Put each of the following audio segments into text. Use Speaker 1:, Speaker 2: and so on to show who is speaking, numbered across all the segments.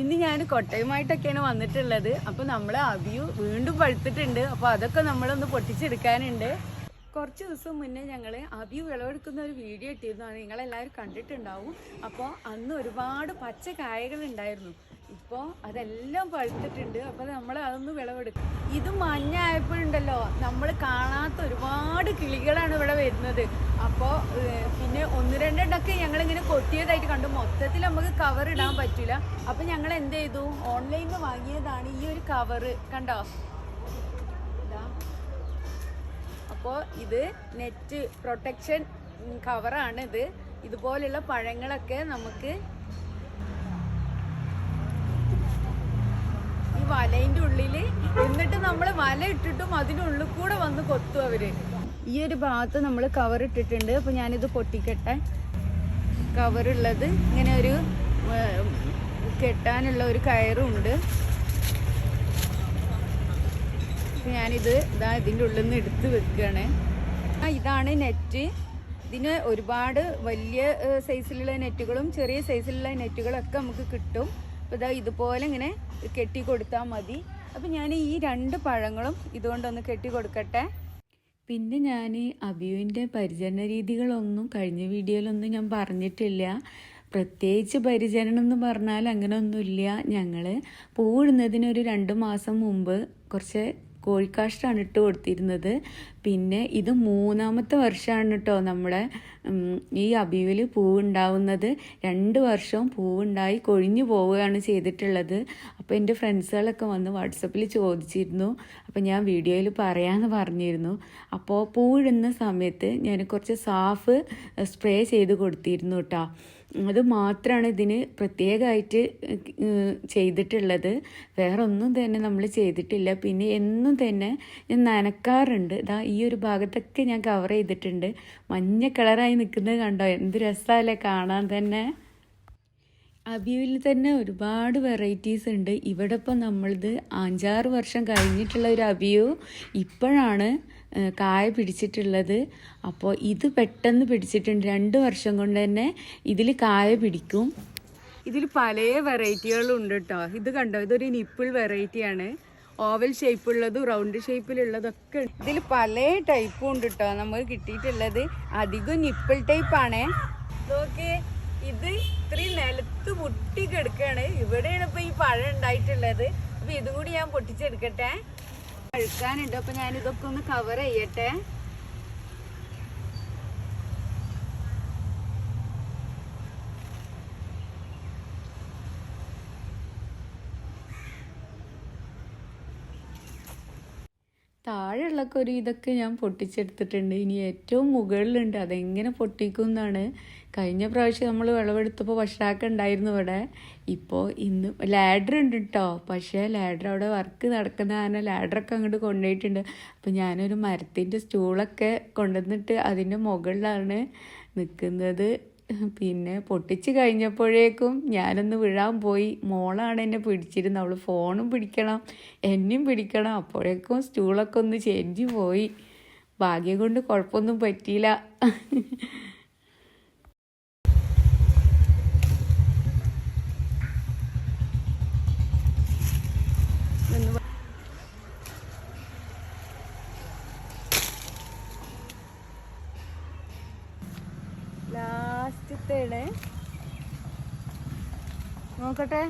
Speaker 1: ഇന്ന് ഞാൻ കൊട്ടയുമായിട്ടൊക്കെയാണ് വന്നിട്ടുള്ളത്. അപ്പൊ നമ്മളെ അവിയു വീണ്ടും പഴുത്തിട്ടുണ്ട്. അപ്പൊ അതൊക്കെ നമ്മളൊന്ന് പൊട്ടിച്ചെടുക്കാനുണ്ട്. കുറച്ച് ദിവസം മുന്നേ ഞങ്ങൾ അബിയു വിളവെടുക്കുന്ന ഒരു വീഡിയോ ഇട്ടിരുന്നു. അത് നിങ്ങളെല്ലാവരും കണ്ടിട്ടുണ്ടാവും. അപ്പോൾ അന്ന് ഒരുപാട് പച്ച ഉണ്ടായിരുന്നു. ഇപ്പോൾ അതെല്ലാം പഴുത്തിട്ടുണ്ട്. അപ്പോൾ നമ്മൾ അതൊന്ന് വിളവെടുക്കും ഇത് മഞ്ഞ ആയപ്പോഴുണ്ടല്ലോ നമ്മൾ കാണാത്ത ഒരുപാട് കിളികളാണ് ഇവിടെ വരുന്നത്. അപ്പോൾ പിന്നെ ഞങ്ങൾ ഇങ്ങനെ കൊട്ടിയതായിട്ട് കണ്ടു. മൊത്തത്തിൽ നമുക്ക് കവർ ഇടാൻ പറ്റില്ല. അപ്പൊ ഞങ്ങൾ എന്ത് ചെയ്തു? ഓൺലൈനിൽ നിന്ന് വാങ്ങിയതാണ് ഈ ഒരു കവറ് കണ്ടോ? അപ്പോ ഇത് നെറ്റ് പ്രൊട്ടക്ഷൻ കവറാണ് ഇത്. ഇതുപോലുള്ള പഴങ്ങളൊക്കെ നമുക്ക് ഈ വലയിന്റെ ഉള്ളിൽ എന്നിട്ട് നമ്മൾ വല ഇട്ടിട്ടും അതിനുള്ളിൽ കൂടെ വന്ന് കൊത്തും അവർ. ഈ ഒരു ഭാഗത്ത് നമ്മൾ കവർ ഇട്ടിട്ടുണ്ട്. അപ്പോൾ ഞാനിത് പൊട്ടിക്കട്ടെ. കവറുള്ളത് ഇങ്ങനെ ഒരു കെട്ടാനുള്ള ഒരു കയറും ഉണ്ട് ഞാനിത് ഇതാ ഇതിന്റെ ഉള്ളിൽ നിന്ന് എടുത്ത് വെക്കുകയാണ് ആ ഇതാണ് നെറ്റ് ഇതിന് ഒരുപാട് വലിയ സൈസിലുള്ള നെറ്റുകളും ചെറിയ സൈസിലുള്ള നെറ്റുകളൊക്കെ നമുക്ക് കിട്ടും. അപ്പോൾ ഇതാ ഇതുപോലെ ഇങ്ങനെ കെട്ടി കൊടുത്താൽ മതി. അപ്പോൾ ഞാൻ ഈ രണ്ട് പഴങ്ങളും ഇതുകൊണ്ടൊന്ന് കെട്ടി കൊടുക്കട്ടെ പിന്നെ ഞാൻ അബിയുവിന്റെ പരിചരണ രീതികളൊന്നും കഴിഞ്ഞ വീഡിയോയിലൊന്നും ഞാൻ പറഞ്ഞിട്ടില്ല. പ്രത്യേകിച്ച് പരിചരണം എന്ന് പറഞ്ഞാൽ അങ്ങനെയൊന്നുമില്ല ഞങ്ങൾ പൂവിടുന്നതിന് ഒരു രണ്ട് മാസം മുമ്പ് കുറച്ച് കോഴിക്കാഷ്ടാണ് ഇട്ട് കൊടുത്തിരുന്നത്. പിന്നെ ഇത് മൂന്നാമത്തെ വർഷമാണ് കേട്ടോ നമ്മുടെ ഈ അബീവിൽ പൂവുണ്ടാവുന്നത്. രണ്ട് വർഷവും പൂവുണ്ടായി കൊഴിഞ്ഞു പോവുകയാണ് ചെയ്തിട്ടുള്ളത്. അപ്പോൾ എന്റെ ഫ്രണ്ട്സുകളൊക്കെ വന്ന് വാട്സപ്പിൽ ചോദിച്ചിരുന്നു. അപ്പോൾ ഞാൻ വീഡിയോയിൽ പറയാമെന്ന് പറഞ്ഞിരുന്നു. അപ്പോൾ പൂവിടുന്ന സമയത്ത് ഞാൻ കുറച്ച് സാഫ് സ്പ്രേ ചെയ്ത് കൊടുത്തിരുന്നു കേട്ടോ. അത് മാത്രമാണ് ഇതിന് പ്രത്യേകമായിട്ട് ചെയ്തിട്ടുള്ളത്. വേറെ ഒന്നും തന്നെ നമ്മൾ ചെയ്തിട്ടില്ല. പിന്നെ എന്നും തന്നെ ഞാൻ നനക്കാറുണ്ട്. ഇതാ ഈ ഒരു ഭാഗത്തൊക്കെ ഞാൻ കവർ ചെയ്തിട്ടുണ്ട്. മഞ്ഞ കളറായി നിൽക്കുന്നത് കണ്ടോ? എന്ത് രസമല്ലേ കാണാൻ തന്നെ. അബിയുവിൽ തന്നെ ഒരുപാട് വെറൈറ്റീസ് ഉണ്ട്. ഇവിടെ ഇപ്പം നമ്മളിത് അഞ്ചാറ് വർഷം കഴിഞ്ഞിട്ടുള്ള ഒരു അബിയു ഇപ്പോഴാണ് കായ പിടിച്ചിട്ടുള്ളത്. അപ്പോൾ ഇത് പെട്ടെന്ന് പിടിച്ചിട്ടുണ്ട്. രണ്ട് വർഷം കൊണ്ട് തന്നെ ഇതിൽ കായ പിടിക്കും. ഇതിൽ പല വെറൈറ്റികളും ഉണ്ട് കേട്ടോ ഇത് കണ്ടോ? ഇതൊരു നിപ്പിൾ വെറൈറ്റിയാണ് ഓവൽ ഷേപ്പുള്ളതും റൗണ്ട് ഷേപ്പിലുള്ളതൊക്കെ ഉണ്ട്. ഇതിൽ പല ടൈപ്പും ഉണ്ട് കേട്ടോ നമുക്ക് കിട്ടിയിട്ടുള്ളത്. അധികം നിപ്പിൾ ടൈപ്പാണേ നോക്കിയേ. നിലത്ത് മുട്ടി കിടക്കാണ് ഇവിടെയാണ് ഇപ്പൊ ഈ പഴം ഉണ്ടായിട്ടുള്ളത്. അപ്പൊ ഇതും കൂടി ഞാൻ പൊട്ടിച്ചെടുക്കട്ടെ. പഴുക്കാനുണ്ട് അപ്പൊ ഞാൻ ഇതൊക്കെ ഒന്ന് കവർ ചെയ്യട്ടെ. താഴെയുള്ളൊക്കെ ഒരു ഇതൊക്കെ ഞാൻ പൊട്ടിച്ചെടുത്തിട്ടുണ്ട്. ഇനി ഏറ്റവും മുകളിലുണ്ട്. അതെങ്ങനെ പൊട്ടിക്കും എന്നാണ് കഴിഞ്ഞ പ്രാവശ്യം നമ്മൾ വിളവെടുത്തപ്പോൾ വഷാക്ക ഉണ്ടായിരുന്നു ഇവിടെ. ഇപ്പോൾ ഇന്ന് ലാഡർ ഉണ്ട് കേട്ടോ പക്ഷേ ലാഡർ അവിടെ വർക്ക് നടക്കുന്ന കാരണം ലാഡറൊക്കെ അങ്ങോട്ട് കൊണ്ടുപോയിട്ടുണ്ട്. അപ്പോൾ ഞാനൊരു മരത്തിന്റെ സ്റ്റൂളൊക്കെ കൊണ്ടുവന്നിട്ട് അതിന്റെ മുകളിലാണ് നിൽക്കുന്നത് പിന്നെ പൊട്ടിച്ച് കഴിഞ്ഞപ്പോഴേക്കും ഞാനൊന്ന് വിഴാൻ പോയി. മോളാണ് എന്നെ പിടിച്ചിരുന്നത്. അവൾ ഫോണും പിടിക്കണം എന്നെയും പിടിക്കണം. അപ്പോഴേക്കും സ്റ്റൂളൊക്കെ ഒന്ന് ചേഞ്ച് പോയി. ഭാഗ്യം കൊണ്ട് കുഴപ്പമൊന്നും പറ്റിയില്ല. ലാസ്റ്റത്തേടെ നോക്കട്ടെ.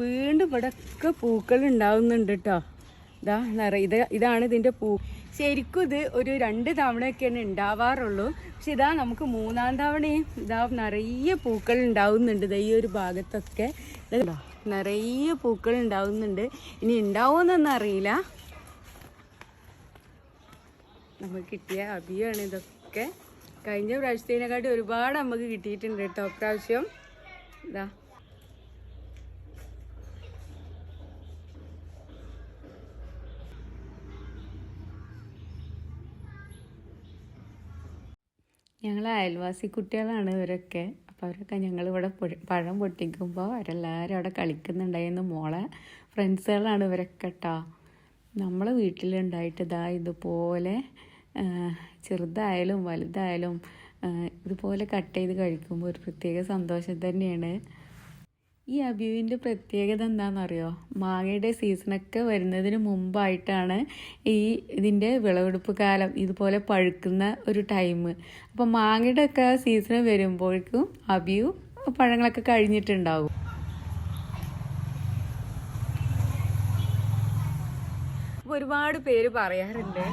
Speaker 1: വീണ്ടും ഇവിടെയൊക്കെ പൂക്കൾ ഉണ്ടാവുന്നുണ്ട് കേട്ടോ ഇതാ നിറയെ ഇത് ഇതാണ് ഇതിന്റെ പൂ. ശരിക്കും ഇത് ഒരു രണ്ട് തവണയൊക്കെയാണ് ഉണ്ടാവാറുള്ളൂ. പക്ഷെ ഇതാ നമുക്ക് മൂന്നാം തവണയും ഇതാ നിറയെ പൂക്കൾ ഉണ്ടാവുന്നുണ്ട് ഈ ഒരു ഭാഗത്തൊക്കെ? നിറയെ പൂക്കൾ ഉണ്ടാവുന്നുണ്ട്. ഇനി ഉണ്ടാവുമെന്നൊന്നും അറിയില്ല. നമുക്ക് കിട്ടിയ അഭിയാണ് ഇതൊക്കെ. കഴിഞ്ഞ പ്രാവശ്യത്തിനെക്കാട്ടി ഒരുപാട് നമുക്ക് കിട്ടിയിട്ടുണ്ട് കേട്ടോ പ്രാവശ്യം ഇതാ ഞങ്ങൾ അയൽവാസി കുട്ടികളാണ് ഇവരൊക്കെ. അപ്പോൾ അവരൊക്കെ ഞങ്ങളിവിടെ പഴം പൊട്ടിക്കുമ്പോൾ അവരെല്ലാവരും അവിടെ കളിക്കുന്നുണ്ടായിരുന്നു. മോളെ ഫ്രണ്ട്സുകളാണ് ഇവരൊക്കെ കേട്ടോ നമ്മളെ വീട്ടിലുണ്ടായിട്ട് ഇതാ ഇതുപോലെ ചെറുതായാലും വലുതായാലും ഇതുപോലെ കട്ട് ചെയ്ത് കഴിക്കുമ്പോൾ ഒരു പ്രത്യേക സന്തോഷം തന്നെയാണ്. ഈ അബിയുവിന്റെ പ്രത്യേകത എന്താണെന്നറിയോ മാങ്ങയുടെ സീസണൊക്കെ വരുന്നതിന് മുമ്പായിട്ടാണ് ഈ ഇതിന്റെ വിളവെടുപ്പ് കാലം ഇതുപോലെ പഴുക്കുന്ന ഒരു ടൈം അപ്പം മാങ്ങയുടെ ഒക്കെ സീസൺ വരുമ്പോഴേക്കും അബിയു പഴങ്ങളൊക്കെ കഴിഞ്ഞിട്ടുണ്ടാവും. ഒരുപാട് പേര് പറയാറുണ്ട്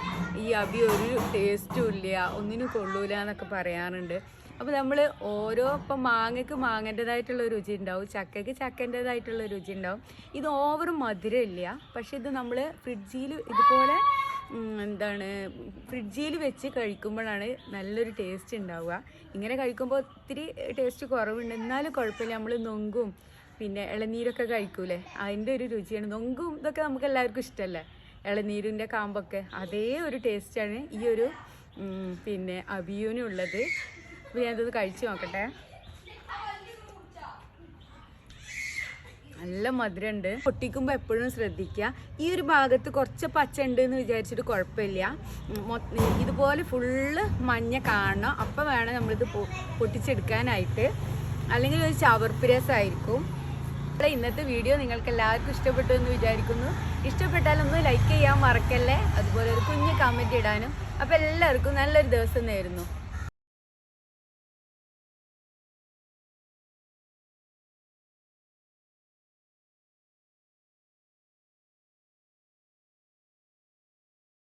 Speaker 1: ഈ അബി ഒരു ടേസ്റ്റും ഇല്ല ഒന്നിനും കൊള്ളൂല എന്നൊക്കെ പറയാറുണ്ട്. അപ്പോൾ നമ്മൾ ഓരോ ഇപ്പം മാങ്ങയ്ക്ക് മാങ്ങന്റെതായിട്ടുള്ള രുചി ഉണ്ടാവും ചക്കയ്ക്ക് ചക്കന്റെതായിട്ടുള്ള രുചി ഉണ്ടാവും. ഇത് ഓവർ മധുരമില്ല പക്ഷെ ഇത് നമ്മൾ ഫ്രിഡ്ജിൽ ഇതുപോലെ എന്താണ് ഫ്രിഡ്ജിൽ വെച്ച് കഴിക്കുമ്പോഴാണ് നല്ലൊരു ടേസ്റ്റ് ഉണ്ടാവുക. ഇങ്ങനെ കഴിക്കുമ്പോൾ ഒത്തിരി ടേസ്റ്റ് കുറവുണ്ട്. എന്നാലും കുഴപ്പമില്ല നമ്മൾ നൊങ്കും പിന്നെ ഇളനീരൊക്കെ കഴിക്കൂലേ? അതിന്റെ ഒരു രുചിയാണ്. നൊങ്കും ഇതൊക്കെ നമുക്ക് എല്ലാവർക്കും ഇഷ്ടമല്ലേ? ഇളനീരിന്റെ കാമ്പൊക്കെ അതേ ഒരു ടേസ്റ്റാണ്. ഈ ഒരു പിന്നെ അബിയൂനുള്ളത്. അപ്പോൾ ഞാനിത് കഴിച്ചു നോക്കട്ടെ. നല്ല മധുരമുണ്ട് പൊട്ടിക്കുമ്പോൾ എപ്പോഴും ശ്രദ്ധിക്കുക. ഈ ഒരു ഭാഗത്ത് കുറച്ച് പച്ച ഉണ്ട് എന്ന് വിചാരിച്ചിട്ട് കുഴപ്പമില്ല. ഇതുപോലെ ഫുള്ള് മഞ്ഞ കാണണം. അപ്പം വേണം നമ്മളിത് പൊട്ടിച്ചെടുക്കാനായിട്ട്. അല്ലെങ്കിൽ ഒരു ചവർപ്പ് രസമായിരിക്കും. നമ്മുടെ ഇന്നത്തെ വീഡിയോ നിങ്ങൾക്ക് എല്ലാവർക്കും ഇഷ്ടപ്പെട്ടു എന്ന് വിചാരിക്കുന്നു. ഇഷ്ടപ്പെട്ടാൽ ഒന്ന് ലൈക്ക് ചെയ്യാൻ മറക്കല്ലേ? അതുപോലെ ഒരു കുഞ്ഞ് കമന്റ് ഇടാനും. അപ്പോൾ എല്ലാവർക്കും നല്ലൊരു ദിവസം നേരുന്നു.